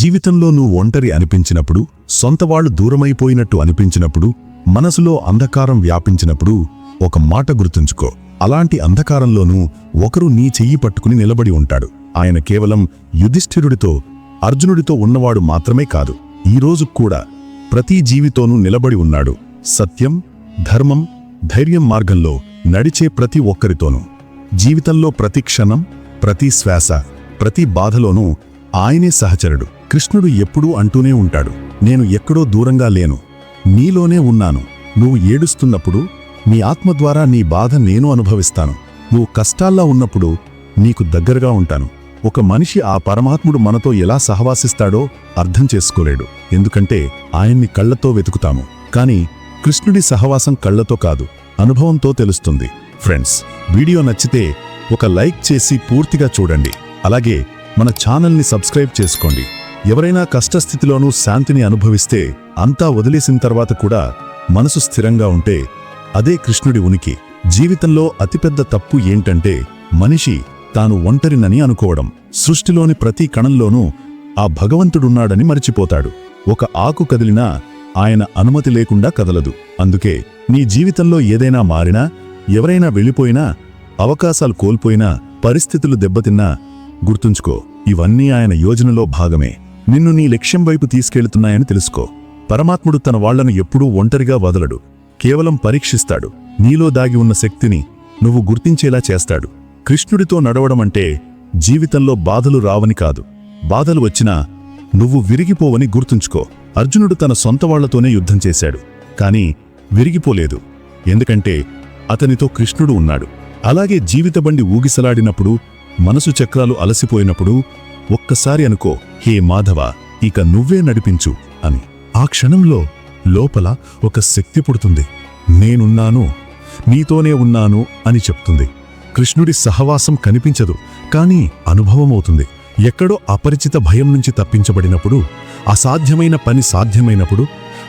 జీవితంలో నువ్వు ఒంటరి అనిపించినప్పుడు సొంతవాళ్ళు దూరమైపోయినట్టు అనిపించినప్పుడు మనసులో అంధకారం వ్యాపించినప్పుడు ఒక మాట గుర్తుంచుకో. అలాంటి అంధకారంలోనూ ఒకరు నీ చెయ్యి పట్టుకుని నిలబడి ఉంటాడు. ఆయన కేవలం యుధిష్ఠిరుడితో అర్జునుడితో ఉన్నవాడు మాత్రమే కాదు. ఈ కూడా ప్రతి జీవితోనూ నిలబడి ఉన్నాడు. సత్యం ధర్మం ధైర్యం మార్గంలో నడిచే ప్రతి ఒక్కరితోనూ. జీవితంలో ప్రతి క్షణం ప్రతి శ్వాస ప్రతి బాధలోనూ ఆయనే సహచరుడు. కృష్ణుడు ఎప్పుడూ అంటూనే ఉంటాడు. నేను ఎక్కడో దూరంగా లేను. నీలోనే ఉన్నాను. నువ్వు ఏడుస్తున్నప్పుడు నీ ఆత్మ ద్వారా నీ బాధ నేను అనుభవిస్తాను. నువ్వు కష్టాల్లో ఉన్నప్పుడు నీకు దగ్గరగా ఉంటాను. ఒక మనిషి ఆ పరమాత్ముడు మనతో ఎలా సహవాసిస్తాడో అర్థం చేసుకోలేడు. ఎందుకంటే ఆయన్ని కళ్ళతో వెతుకుతాము. కాని కృష్ణుడి సహవాసం కళ్ళతో కాదు అనుభవంతో తెలుస్తుంది. ఫ్రెండ్స్ వీడియో నచ్చితే ఒక లైక్ చేసి పూర్తిగా చూడండి. అలాగే మన ఛానల్ని సబ్స్క్రైబ్ చేసుకోండి. ఎవరైనా కష్టస్థితిలోనూ శాంతిని అనుభవిస్తే అంతా వదిలేసిన తర్వాత కూడా మనసు స్థిరంగా ఉంటే అదే కృష్ణుడి ఉనికి. జీవితంలో అతిపెద్ద తప్పు ఏంటంటే మనిషి తాను ఒంటరినని అనుకోవడం. సృష్టిలోని ప్రతి కణంలోనూ ఆ భగవంతుడున్నాడని మరిచిపోతాడు. ఒక ఆకు కదిలినా ఆయన అనుమతి లేకుండా కదలదు. అందుకే నీ జీవితంలో ఏదైనా మారినా ఎవరైనా వెళ్ళిపోయినా అవకాశాలు కోల్పోయినా పరిస్థితులు దెబ్బతిన్నా గుర్తుంచుకో. ఇవన్నీ ఆయన యోజనలో భాగమే. నిన్ను నీ లక్ష్యం వైపు తీసుకెళ్తున్నాయని తెలుసుకో. పరమాత్ముడు తన వాళ్ళను ఎప్పుడూ ఒంటరిగా వదలడు. కేవలం పరీక్షిస్తాడు. నీలో దాగి ఉన్న శక్తిని నువ్వు గుర్తించేలా చేస్తాడు. కృష్ణుడితో నడవడమంటే జీవితంలో బాధలు రావని కాదు. బాధలు వచ్చినా నువ్వు విరిగిపోవని గుర్తుంచుకో. అర్జునుడు తన సొంత వాళ్ళతోనే యుద్ధం చేశాడు. కాని విరిగిపోలేదు. ఎందుకంటే అతనితో కృష్ణుడు ఉన్నాడు. అలాగే జీవితబండి ఊగిసలాడినప్పుడు మనసు చక్రాలు అలసిపోయినప్పుడు ఒక్కసారి అనుకో హే మాధవ ఇక నువ్వే నడిపించు అని. ఆ క్షణంలో లోపల ఒక శక్తి పుడుతుంది. నేనున్నాను నీతోనే ఉన్నాను అని చెప్తుంది. కృష్ణుడి సహవాసం కనిపించదు కాని అనుభవమవుతుంది. ఎక్కడో అపరిచిత భయం నుంచి తప్పించబడినప్పుడు అసాధ్యమైన పని సాధ్యమైనప్పుడు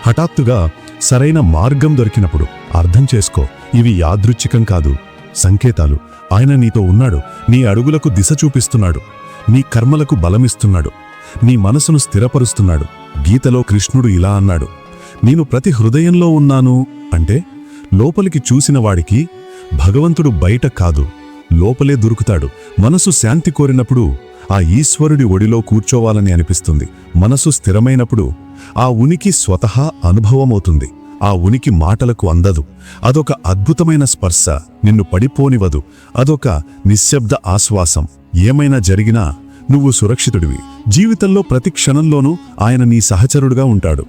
హఠాత్తుగా సరైన మార్గం దొరికినప్పుడు అర్థం చేసుకో ఇవి యాదృచ్ఛికం కాదు సంకేతాలు. ఆయన నీతో ఉన్నాడు నీ అడుగులకు దిశ చూపిస్తున్నాడు నీ కర్మలకు బలమిస్తున్నాడు నీ మనసును స్థిరపరుస్తున్నాడు. గీతలో కృష్ణుడు ఇలా అన్నాడు నేను ప్రతి హృదయంలో ఉన్నాను అంటే లోపలికి చూసిన వాడికి భగవంతుడు బయట కాదు లోపలే దొరుకుతాడు. మనసు శాంతి కోరినప్పుడు ఆ ఈశ్వరుడి ఒడిలో కూర్చోవాలని అనిపిస్తుంది. మనసు స్థిరమైనప్పుడు ఆ ఉనికి స్వతహా అనుభవమవుతుంది. ఆ ఉనికి మాటలకు అందదు. అదొక అద్భుతమైన స్పర్శ. నిన్ను పడిపోనివదు అదొక నిశ్శబ్ద ఆశ్వాసం. ఏమైనా జరిగినా నువ్వు సురక్షితుడివి. జీవితంలో ప్రతి క్షణంలోనూ ఆయన నీ సహచరుడుగా ఉంటాడు.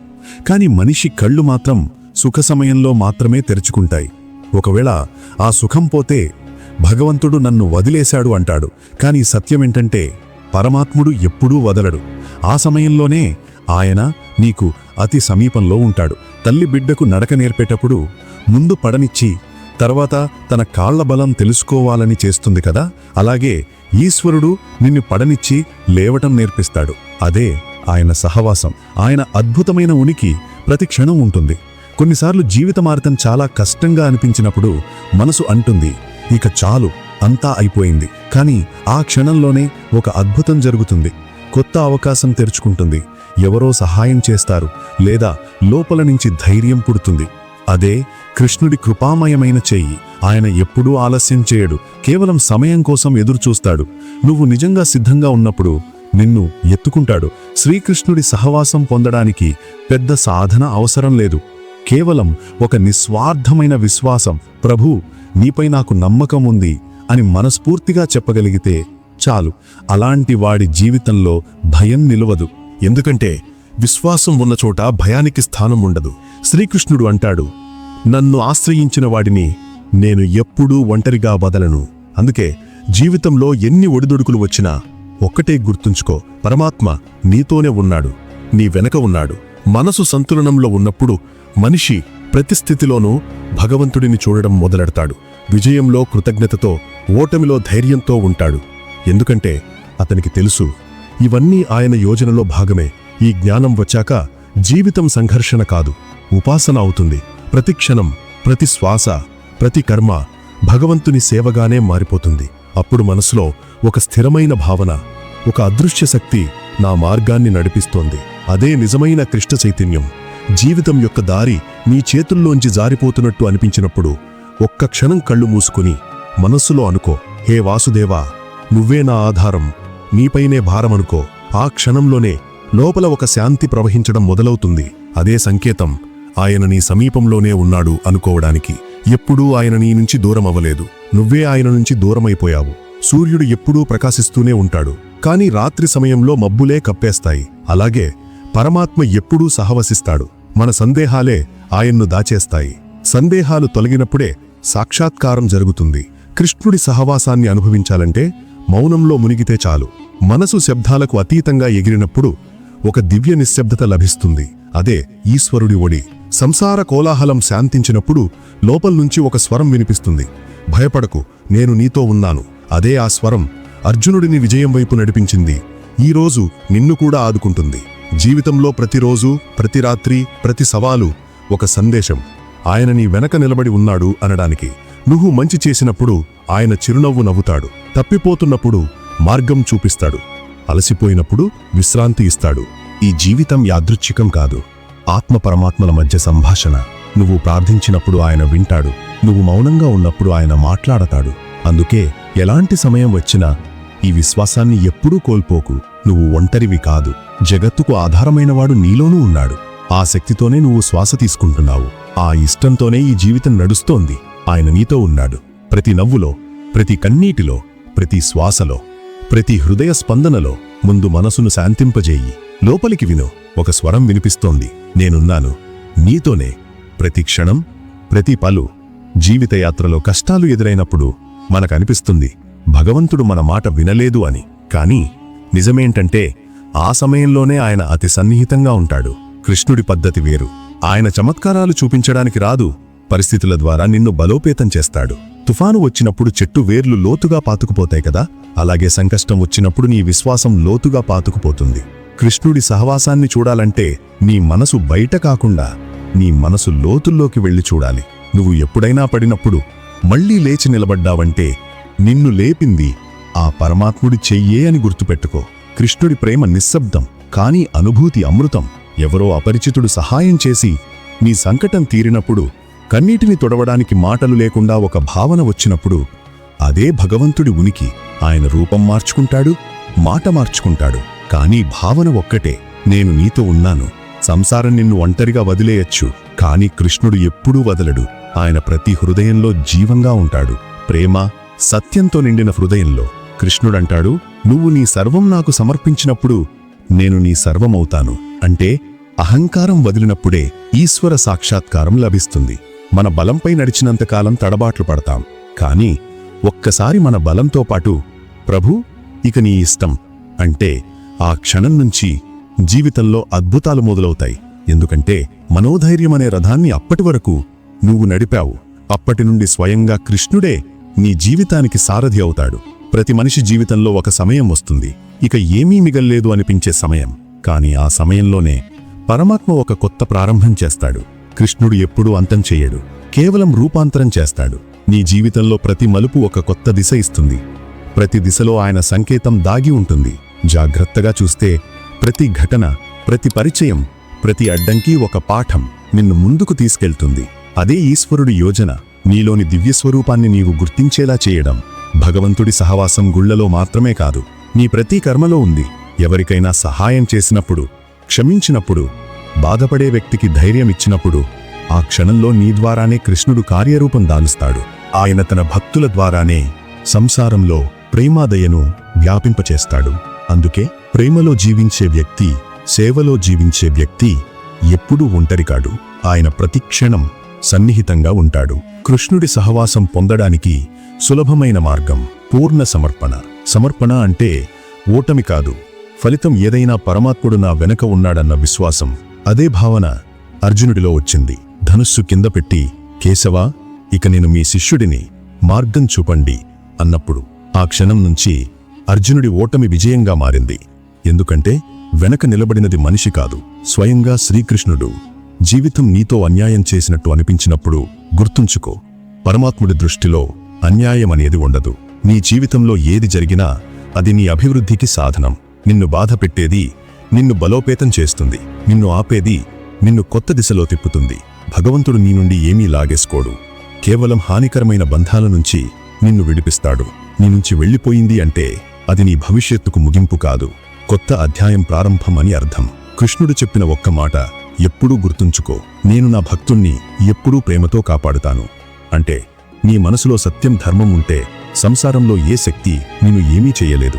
కాని మనిషి కళ్ళు మాత్రం సుఖ సమయంలో మాత్రమే తెరుచుకుంటాయి. ఒకవేళ ఆ సుఖం పోతే భగవంతుడు నన్ను వదిలేశాడు అంటాడు. కాని సత్యమేంటంటే పరమాత్ముడు ఎప్పుడూ వదలడు. ఆ సమయంలోనే ఆయన నీకు అతి సమీపంలో ఉంటాడు. తల్లి బిడ్డకు నడక నేర్పేటప్పుడు ముందు పడనిచ్చి తర్వాత తన కాళ్ళ బలం తెలుసుకోవాలని చేస్తుంది కదా? అలాగే ఈశ్వరుడు నిన్ను పడనిచ్చి లేవటం నేర్పిస్తాడు. అదే ఆయన సహవాసం. ఆయన అద్భుతమైన ఉనికి ప్రతి క్షణం ఉంటుంది. కొన్నిసార్లు జీవితమార్గం చాలా కష్టంగా అనిపించినప్పుడు మనసు అంటుంది ఇక చాలు అంతా అయిపోయింది. కానీ ఆ క్షణంలోనే ఒక అద్భుతం జరుగుతుంది. కొత్త అవకాశం తెరుచుకుంటుంది. ఎవరో సహాయం చేస్తారు లేదా లోపల నుంచి ధైర్యం పుడుతుంది. అదే కృష్ణుడి కృపామయమైన చెయ్యి. ఆయన ఎప్పుడూ ఆలస్యం చేయడు. కేవలం సమయం కోసం ఎదురుచూస్తాడు. నువ్వు నిజంగా సిద్ధంగా ఉన్నప్పుడు నిన్ను ఎత్తుకుంటాడు. శ్రీకృష్ణుడి సహవాసం పొందడానికి పెద్ద సాధన అవసరం లేదు. కేవలం ఒక నిస్వార్థమైన విశ్వాసం. ప్రభూ నీపై నాకు నమ్మకం ఉంది అని మనస్ఫూర్తిగా చెప్పగలిగితే చాలు. అలాంటి వాడి జీవితంలో భయం నిలవదు. ఎందుకంటే విశ్వాసం ఉన్న చోట భయానికి స్థానం ఉండదు. శ్రీకృష్ణుడు అంటాడు నన్ను ఆశ్రయించిన వాడిని నేను ఎప్పుడూ ఒంటరిగా వదలను. అందుకే జీవితంలో ఎన్ని ఒడిదుడుకులు వచ్చినా ఒక్కటే గుర్తుంచుకో పరమాత్మ నీతోనే ఉన్నాడు నీ వెనక ఉన్నాడు. మనసు సంతులనంలో ఉన్నప్పుడు మనిషి ప్రతి స్థితిలోనూ భగవంతుడిని చూడడం మొదలెడతాడు. విజయంలో కృతజ్ఞతతో ఓటమిలో ధైర్యంతో ఉంటాడు. ఎందుకంటే అతనికి తెలుసు ఇవన్నీ ఆయన యోజనలో భాగమే. ఈ జ్ఞానం వచ్చాక జీవితం సంఘర్షణ కాదు ఉపాసన అవుతుంది. ప్రతి క్షణం ప్రతి శ్వాస ప్రతి కర్మ భగవంతుని సేవగానే మారిపోతుంది. అప్పుడు మనసులో ఒక స్థిరమైన భావన ఒక అదృశ్య శక్తి నా మార్గాన్ని నడిపిస్తోంది. అదే నిజమైన కృష్ణ చైతన్యం. జీవితం యొక్క దారి నీ చేతుల్లోంచి జారిపోతున్నట్టు అనిపించినప్పుడు ఒక్క క్షణం కళ్ళు మూసుకుని మనస్సులో అనుకో హే వాసుదేవా నువ్వే నా ఆధారం. నీపైనే భారమనుకో. ఆ క్షణంలోనే లోపల ఒక శాంతి ప్రవహించడం మొదలవుతుంది. అదే సంకేతం. ఆయన నీ సమీపంలోనే ఉన్నాడు అనుకోవడానికి. ఎప్పుడూ ఆయన నీ నుంచి దూరం అవ్వలేదు. నువ్వే ఆయన నుంచి దూరమైపోయావు. సూర్యుడు ఎప్పుడూ ప్రకాశిస్తూనే ఉంటాడు. కాని రాత్రి సమయంలో మబ్బులే కప్పేస్తాయి. అలాగే పరమాత్మ ఎప్పుడూ సహవసిస్తాడు. మన సందేహాలే ఆయన్ను దాచేస్తాయి. సందేహాలు తొలగినప్పుడే సాక్షాత్కారం జరుగుతుంది. కృష్ణుడి సహవాసాన్ని అనుభవించాలంటే మౌనంలో మునిగితే చాలు. మనసు శబ్దాలకు అతీతంగా ఎగిరినప్పుడు ఒక దివ్య నిశ్శబ్దత లభిస్తుంది. అదే ఈశ్వరుడి ఒడి. సంసార కోలాహలం శాంతించినప్పుడు లోపల్నుంచి ఒక స్వరం వినిపిస్తుంది. భయపడకు నేను నీతో ఉన్నాను. అదే ఆ స్వరం అర్జునుడిని విజయం వైపు నడిపించింది. ఈరోజు నిన్ను కూడా ఆదుకుంటుంది. జీవితంలో ప్రతిరోజు ప్రతి రాత్రి ప్రతి సవాలు ఒక సందేశం. ఆయన నీ వెనక నిలబడి ఉన్నాడు అనడానికి. నువ్వు మంచి చేసినప్పుడు ఆయన చిరునవ్వు నవ్వుతాడు. తప్పిపోతున్నప్పుడు మార్గం చూపిస్తాడు. అలసిపోయినప్పుడు విశ్రాంతి ఇస్తాడు. ఈ జీవితం యాదృచ్ఛికం కాదు. ఆత్మ పరమాత్మల మధ్య సంభాషణ. నువ్వు ప్రార్థించినప్పుడు ఆయన వింటాడు. నువ్వు మౌనంగా ఉన్నప్పుడు ఆయన మాట్లాడతాడు. అందుకే ఎలాంటి సమయం వచ్చినా ఈ విశ్వాసాన్ని ఎప్పుడూ కోల్పోకు. నువ్వు ఒంటరివి కాదు. జగత్తుకు ఆధారమైనవాడు నీలోనూ ఉన్నాడు. ఆ శక్తితోనే నువ్వు శ్వాస తీసుకుంటున్నావు. ఆ ఇష్టంతోనే ఈ జీవితం నడుస్తోంది. ఆయన నీతో ఉన్నాడు. ప్రతి నవ్వులో ప్రతి కన్నీటిలో ప్రతి శ్వాసలో ప్రతి హృదయ స్పందనలో ముందు మనసును శాంతింపజేయి. లోపలికి విను ఒక స్వరం వినిపిస్తోంది. నేనున్నాను. నీతోనే. ప్రతి క్షణం ప్రతి పలు జీవితయాత్రలో కష్టాలు ఎదురైనప్పుడు మనకనిపిస్తుంది భగవంతుడు మన మాట వినలేదు అని. కాని నిజమేంటంటే ఆ సమయంలోనే ఆయన అతి సన్నిహితంగా ఉంటాడు. కృష్ణుడి పద్ధతి వేరు. ఆయన చమత్కారాలు చూపించడానికి రాదు. పరిస్థితుల ద్వారా నిన్ను బలోపేతం చేస్తాడు. తుఫాను వచ్చినప్పుడు చెట్టు వేర్లు లోతుగా పాతుకుపోతాయి కదా? అలాగే సంకష్టం వచ్చినప్పుడు నీ విశ్వాసం లోతుగా పాతుకుపోతుంది. కృష్ణుడి సహవాసాన్ని చూడాలంటే నీ మనసు బయట కాకుండా నీ మనసు లోతుల్లోకి వెళ్ళి చూడాలి. నువ్వు ఎప్పుడైనా పడినప్పుడు మళ్ళీ లేచి నిలబడ్డావంటే నిన్ను లేపింది ఆ పరమాత్ముడి చెయ్యే అని గుర్తుపెట్టుకో. కృష్ణుడి ప్రేమ నిశ్శబ్దం కాని అనుభూతి అమృతం. ఎవరో అపరిచితుడు సహాయం చేసి నీ సంకటం తీరినప్పుడు కన్నీటిని తొడవడానికి మాటలు లేకుండా ఒక భావన వచ్చినప్పుడు అదే భగవంతుడి ఉనికి ఆయన రూపం మార్చుకుంటాడు మాట మార్చుకుంటాడు. కానీ భావన ఒక్కటే నేను నీతో ఉన్నాను. సంసారం నిన్ను ఒంటరిగా వదిలేయచ్చు కాని కృష్ణుడు ఎప్పుడూ వదలడు. ఆయన ప్రతి హృదయంలో జీవంగా ఉంటాడు. ప్రేమ సత్యంతో నిండిన హృదయంలో కృష్ణుడంటాడు నువ్వు నీ సర్వం నాకు సమర్పించినప్పుడు నేను నీ సర్వమవుతాను. అంటే అహంకారం వదిలినప్పుడే ఈశ్వర సాక్షాత్కారం లభిస్తుంది. మన బలంపై నడిచినంతకాలం తడబాట్లు పడతాం. కాని ఒక్కసారి మన బలంతో పాటు ప్రభు ఇక నీ ఇష్టం. అంటే ఆ క్షణం నుంచి జీవితంలో అద్భుతాలు మొదలవుతాయి. ఎందుకంటే మనోధైర్యం అనే రథాన్ని అప్పటి వరకు నువ్వు నడిపావు. అప్పటి నుండి స్వయంగా కృష్ణుడే నీ జీవితానికి సారథి అవుతాడు. ప్రతి మనిషి జీవితంలో ఒక సమయం వస్తుంది. ఇక ఏమీ మిగల్లేదు అనిపించే సమయం. కాని ఆ సమయంలోనే పరమాత్మ ఒక కొత్త ప్రారంభం చేస్తాడు. కృష్ణుడు ఎప్పుడూ అంతం చెయ్యడు కేవలం రూపాంతరం చేస్తాడు. నీ జీవితంలో ప్రతి మలుపు ఒక కొత్త దిశ ఇస్తుంది. ప్రతి దిశలో ఆయన సంకేతం దాగి ఉంటుంది. జాగ్రత్తగా చూస్తే ప్రతి ఘటన ప్రతి పరిచయం ప్రతి అడ్డంకి ఒక పాఠం నిన్ను ముందుకు తీసుకెళ్తుంది. అదే ఈశ్వరుడి యోజన. నీలోని దివ్యస్వరూపాన్ని నీవు గుర్తించేలా చేయడం. భగవంతుడి సహవాసం గుళ్ళలో మాత్రమే కాదు నీ ప్రతి కర్మలో ఉంది. ఎవరికైనా సహాయం చేసినప్పుడు క్షమించినప్పుడు బాధపడే వ్యక్తికి ధైర్యం ఇచ్చినప్పుడు ఆ క్షణంలో నీ ద్వారానే కృష్ణుడు కార్యరూపం దాలుస్తాడు. ఆయన తన భక్తుల ద్వారానే సంసారంలో ప్రేమాదయను వ్యాపింపచేస్తాడు. అందుకే ప్రేమలో జీవించే వ్యక్తి సేవలో జీవించే వ్యక్తి ఎప్పుడూ ఒంటరికాడు ఆయన ప్రతిక్షణం సన్నిహితంగా ఉంటాడు. కృష్ణుడి సహవాసం పొందడానికి సులభమైన మార్గం పూర్ణ సమర్పణ. సమర్పణ అంటే ఓటమి కాదు. ఫలితం ఏదైనా పరమాత్ముడు నా వెనక ఉన్నాడన్న విశ్వాసం అదే భావన అర్జునుడిలో వచ్చింది. ధనుస్సు కింద పెట్టి కేశవా ఇక నేను మీ శిష్యుడిని మార్గం చూపండి అన్నప్పుడు ఆ క్షణం నుంచి అర్జునుడి ఓటమి విజయంగా మారింది. ఎందుకంటే వెనక నిలబడినది మనిషి కాదు స్వయంగా శ్రీకృష్ణుడు. జీవితం నీతో అన్యాయం చేసినట్టు అనిపించినప్పుడు గుర్తుంచుకో పరమాత్ముడి దృష్టిలో అన్యాయం అనేది ఉండదు. నీ జీవితంలో ఏది జరిగినా అది నీ అభివృద్ధికి సాధనం. నిన్ను బాధపెట్టేది నిన్ను బలోపేతం చేస్తుంది. నిన్ను ఆపేది నిన్ను కొత్త దిశలో తిప్పుతుంది. భగవంతుడు నీ నుండి ఏమీ లాగేసుకోడు. కేవలం హానికరమైన బంధాల నుంచి నిన్ను విడిపిస్తాడు. నీ నుంచి వెళ్ళిపోయింది అంటే అది నీ భవిష్యత్తుకు ముగింపు కాదు. కొత్త అధ్యాయం ప్రారంభం అని అర్థం. కృష్ణుడు చెప్పిన ఒక్క మాట ఎప్పుడూ గుర్తుంచుకో. నేను నా భక్తుణ్ణి ఎప్పుడూ ప్రేమతో కాపాడుతాను. అంటే నీ మనసులో సత్యం ధర్మం ఉంటే సంసారంలో ఏ శక్తి నిన్ను ఏమీ చెయ్యలేదు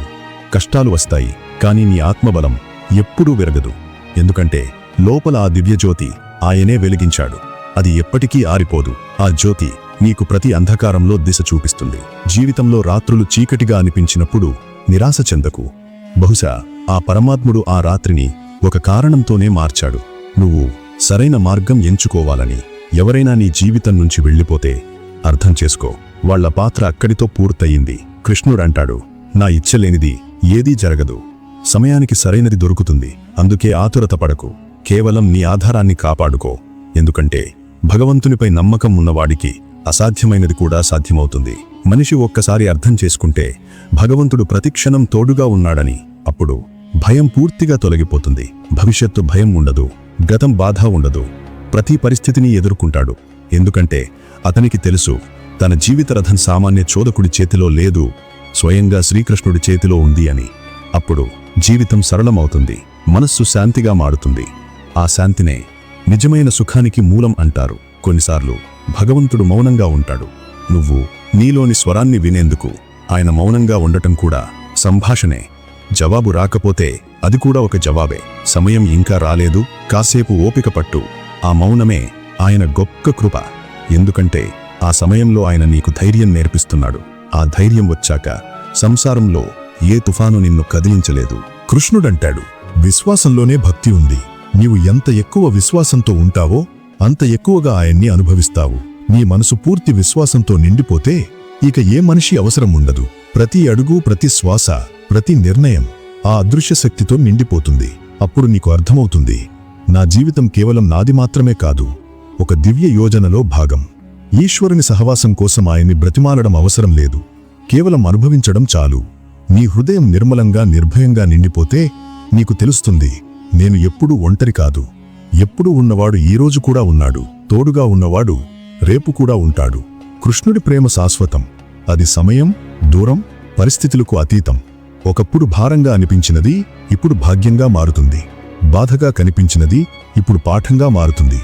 కష్టాలు వస్తాయి కానీ నీ ఆత్మబలం ఎప్పుడూ విరగదు. ఎందుకంటే లోపల ఆ దివ్యజ్యోతి ఆయనే వెలిగించాడు. అది ఎప్పటికీ ఆరిపోదు. ఆ జ్యోతి నీకు ప్రతి అంధకారంలో దిశ చూపిస్తుంది. జీవితంలో రాత్రులు చీకటిగా అనిపించినప్పుడు నిరాశ చెందకు. బహుశా ఆ పరమాత్ముడు ఆ రాత్రిని ఒక కారణంతోనే మార్చాడు. నువ్వు సరైన మార్గం ఎంచుకోవాలని ఎవరైనా నీ జీవితం నుంచి వెళ్ళిపోతే అర్థం చేసుకో. వాళ్ళ పాత్ర అక్కడితో పూర్తయింది. కృష్ణుడంటాడు నా ఇచ్చలేనిది ఏదీ జరగదు. సమయానికి సరైనది దొరుకుతుంది. అందుకే ఆతురత పడకు. కేవలం నీ ఆధారాన్ని కాపాడుకో. ఎందుకంటే భగవంతునిపై నమ్మకం ఉన్నవాడికి అసాధ్యమైనది కూడా సాధ్యమవుతుంది. మనిషి ఒక్కసారి అర్థం చేసుకుంటే భగవంతుడు ప్రతిక్షణం తోడుగా ఉన్నాడని అప్పుడు భయం పూర్తిగా తొలగిపోతుంది. భవిష్యత్తు భయం ఉండదు. గతం బాధ ఉండదు. ప్రతి పరిస్థితిని ఎదుర్కొంటాడు. ఎందుకంటే అతనికి తెలుసు తన జీవిత రథం సామాన్య చోదకుడి చేతిలో లేదు స్వయంగా శ్రీకృష్ణుడి చేతిలో ఉంది అని. అప్పుడు జీవితం సరళమవుతుంది మనస్సు శాంతిగా మారుతుంది. ఆ శాంతినే నిజమైన సుఖానికి మూలం అంటారు. కొన్నిసార్లు భగవంతుడు మౌనంగా ఉంటాడు. నువ్వు నీలోని స్వరాన్ని వినేందుకు ఆయన మౌనంగా ఉండటం కూడా సంభాషణే. జవాబు రాకపోతే అది కూడా ఒక జవాబే. సమయం ఇంకా రాలేదు కాసేపు ఓపిక పట్టు. ఆ మౌనమే ఆయన గొప్ప కృప. ఎందుకంటే ఆ సమయంలో ఆయన నీకు ధైర్యం నేర్పిస్తున్నాడు. ఆ ధైర్యం వచ్చాక సంసారంలో ఏ తుఫాను నిన్ను కదిలించలేదు. కృష్ణుడంటాడు విశ్వాసంలోనే భక్తి ఉంది. నీవు ఎంత ఎక్కువ విశ్వాసంతో ఉంటావో అంత ఎక్కువగా ఆయన్ని అనుభవిస్తావు. నీ మనసు పూర్తి విశ్వాసంతో నిండిపోతే ఇక ఏ మనిషి అవసరం ఉండదు. ప్రతి అడుగు ప్రతి శ్వాస ప్రతి నిర్ణయం ఆ అదృశ్య శక్తితో నిండిపోతుంది. అప్పుడు నీకు అర్థమవుతుంది. నా జీవితం కేవలం నాది మాత్రమే కాదు ఒక దివ్య యోజనలో భాగం. ఈశ్వరుని సహవాసం కోసం ఆయన్ని బ్రతిమాలడం అవసరం లేదు. కేవలం అనుభవించడం చాలు. నీ హృదయం నిర్మలంగా నిర్భయంగా నిండిపోతే నీకు తెలుస్తుంది నేను ఎప్పుడూ ఒంటరి కాదు. ఎప్పుడూ ఉన్నవాడు ఈరోజు కూడా ఉన్నాడు తోడుగా ఉన్నవాడు రేపు కూడా ఉంటాడు. కృష్ణుడి ప్రేమ శాశ్వతం. అది సమయం దూరం పరిస్థితులకు అతీతం. ఒకప్పుడు భారంగా అనిపించినది ఇప్పుడు భాగ్యంగా మారుతుంది. బాధగా కనిపించినది ఇప్పుడు పాఠంగా మారుతుంది.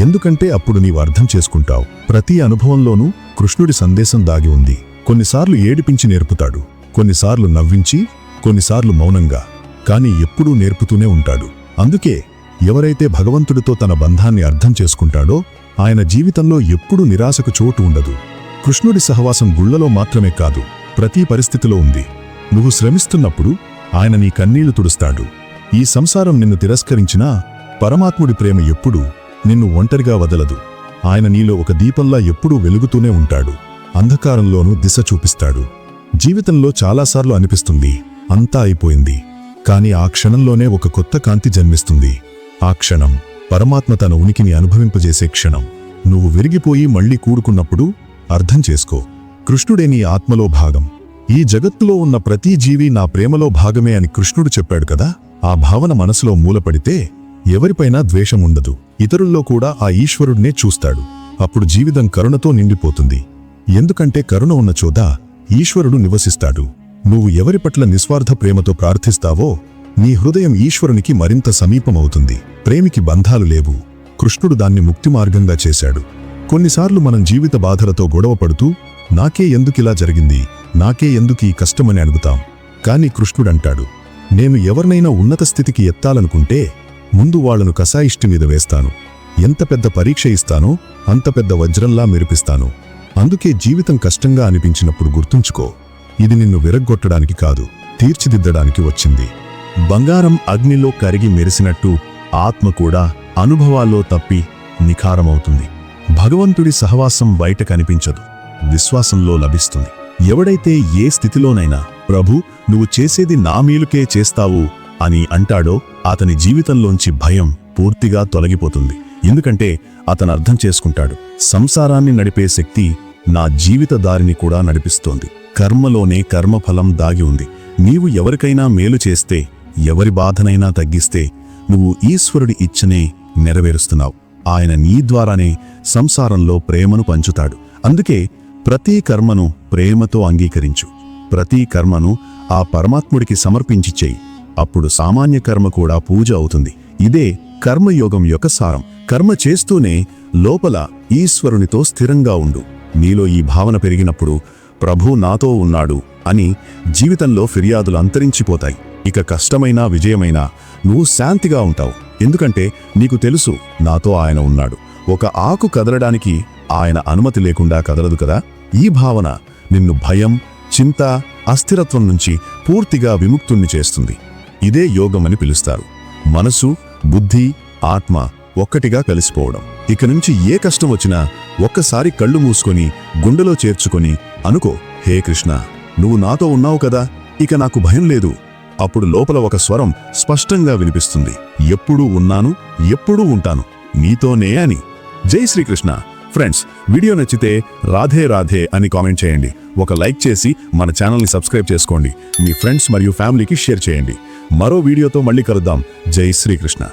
ఎందుకంటే అప్పుడు నీవు అర్థం చేసుకుంటావు. ప్రతి అనుభవంలోనూ కృష్ణుడి సందేశం దాగి ఉంది. కొన్నిసార్లు ఏడిపించి నేర్పుతాడు. కొన్నిసార్లు నవ్వించి కొన్నిసార్లు మౌనంగా కాని ఎప్పుడూ నేర్పుతూనే ఉంటాడు. అందుకే ఎవరైతే భగవంతుడితో తన బంధాన్ని అర్థం చేసుకుంటాడో ఆయన జీవితంలో ఎప్పుడూ నిరాశకు చోటు ఉండదు. కృష్ణుడి సహవాసం గుళ్ళలో మాత్రమే కాదు ప్రతి పరిస్థితిలో ఉంది. నువ్వు శ్రమిస్తున్నప్పుడు ఆయన నీ కన్నీళ్ళు తుడుస్తాడు. ఈ సంసారం నిన్ను తిరస్కరించినా పరమాత్ముడి ప్రేమ ఎప్పుడూ నిన్ను ఒంటరిగా వదలదు. ఆయన నీలో ఒక దీపంలా ఎప్పుడూ వెలుగుతూనే ఉంటాడు. అంధకారంలోనూ దిశ చూపిస్తాడు. జీవితంలో చాలాసార్లు అనిపిస్తుంది అంతా అయిపోయింది. కాని ఆ క్షణంలోనే ఒక కొత్త కాంతి జన్మిస్తుంది. ఆ క్షణం పరమాత్మ తన ఉనికిని అనుభవింపజేసే క్షణం. నువ్వు విరిగిపోయి మళ్ళీ కూడుకున్నప్పుడు అర్థం చేసుకో. కృష్ణుడే నీ ఆత్మలో భాగం. ఈ జగత్తులో ఉన్న ప్రతి జీవి నా ప్రేమలో భాగమే అని కృష్ణుడు చెప్పాడు కదా? ఆ భావన మనసులో మూలపడితే ఎవరిపైనా ద్వేషం ఉండదు. ఇతరుల్లో కూడా ఆ ఈశ్వరుడినే చూస్తాడు. అప్పుడు జీవితం కరుణతో నిండిపోతుంది. ఎందుకంటే కరుణ ఉన్న చోదా ఈశ్వరుడు నివసిస్తాడు. నువ్వు ఎవరి పట్ల నిస్వార్థ ప్రేమతో ప్రార్థిస్తావో నీ హృదయం ఈశ్వరునికి మరింత సమీపమవుతుంది. ప్రేమికి బంధాలు లేవు. కృష్ణుడు దాన్ని ముక్తి మార్గంగా చేశాడు. కొన్నిసార్లు మనం జీవిత బాధలతో గొడవపడుతూ నాకే ఎందుకిలా జరిగింది? నాకే ఎందుకీ కష్టమని అడుగుతాం. కాని కృష్ణుడంటాడు నేను ఎవరినైనా ఉన్నత స్థితికి ఎత్తాలనుకుంటే ముందు వాళ్ళను కసాయిష్టి మీద వేస్తాను. ఎంత పెద్ద పరీక్ష ఇస్తానో అంత పెద్ద వజ్రంలా మెరిపిస్తాను. అందుకే జీవితం కష్టంగా అనిపించినప్పుడు గుర్తుంచుకో ఇది నిన్ను విరగ్గొట్టడానికి కాదు తీర్చిదిద్దడానికి వచ్చింది. బంగారం అగ్నిలో కరిగి మెరిసినట్టు ఆత్మ కూడా అనుభవాల్లో తప్పి నిఖారమవుతుంది. భగవంతుడి సహవాసం బయట కనిపించదు విశ్వాసంలో లభిస్తుంది. ఎవడైతే ఏ స్థితిలోనైనా ప్రభు నువ్వు చేసేది నా మేలుకే చేస్తావు అని అంటాడో అతని జీవితంలోంచి భయం పూర్తిగా తొలగిపోతుంది. ఎందుకంటే అతను అర్థం చేసుకుంటాడు. సంసారాన్ని నడిపే శక్తి నా జీవిత దారిని కూడా నడిపిస్తోంది. కర్మలోనే కర్మఫలం దాగి ఉంది. నీవు ఎవరికైనా మేలు చేస్తే ఎవరి బాధనైనా తగ్గిస్తే నువ్వు ఈశ్వరుడి ఇచ్చనే నెరవేరుస్తున్నావు. ఆయన నీ ద్వారానే సంసారంలో ప్రేమను పంచుతాడు. అందుకే ప్రతి కర్మను ప్రేమతో అంగీకరించు. ప్రతి కర్మను ఆ పరమాత్ముడికి సమర్పించి చెయ్యి అప్పుడు సామాన్య కర్మ కూడా పూజ అవుతుంది. ఇదే కర్మయోగం యొక్క సారం. కర్మ చేస్తూనే లోపల ఈశ్వరునితో స్థిరంగా ఉండు. నీలో ఈ భావన పెరిగినప్పుడు ప్రభు నాతో ఉన్నాడు అని జీవితంలో ఫిర్యాదులు అంతరించిపోతాయి. ఇక కష్టమైనా విజయమైనా నువ్వు శాంతిగా ఉంటావు. ఎందుకంటే నీకు తెలుసు నాతో ఆయన ఉన్నాడు. ఒక ఆకు కదలడానికి ఆయన అనుమతి లేకుండా కదలదు కదా? ఈ భావన నిన్ను భయం చింత అస్థిరత్వం నుంచి పూర్తిగా విముక్తుణ్ణి చేస్తుంది. ఇదే యోగమని పిలుస్తారు. మనసు బుద్ధి ఆత్మ ఒక్కటిగా కలిసిపోవడం. ఇక నుంచి ఏ కష్టం వచ్చినా ఒక్కసారి కళ్ళు మూసుకొని గుండెలో చేర్చుకొని అనుకో హే కృష్ణ నువ్వు నాతో ఉన్నావు కదా ఇక నాకు భయం లేదు. అప్పుడు లోపల ఒక స్వరం స్పష్టంగా వినిపిస్తుంది. ఎప్పుడూ ఉన్నాను ఎప్పుడూ ఉంటాను నీతోనే అని. జై శ్రీకృష్ణ. ఫ్రెండ్స్ వీడియో నచ్చితే రాధే రాధే అని కామెంట్ చేయండి. ఒక లైక్ చేసి మన ఛానల్ని సబ్స్క్రైబ్ చేసుకోండి. మీ ఫ్రెండ్స్ మరియు ఫ్యామిలీకి షేర్ చేయండి. మరో వీడియోతో మళ్ళీ కలుద్దాం. జై శ్రీకృష్ణ.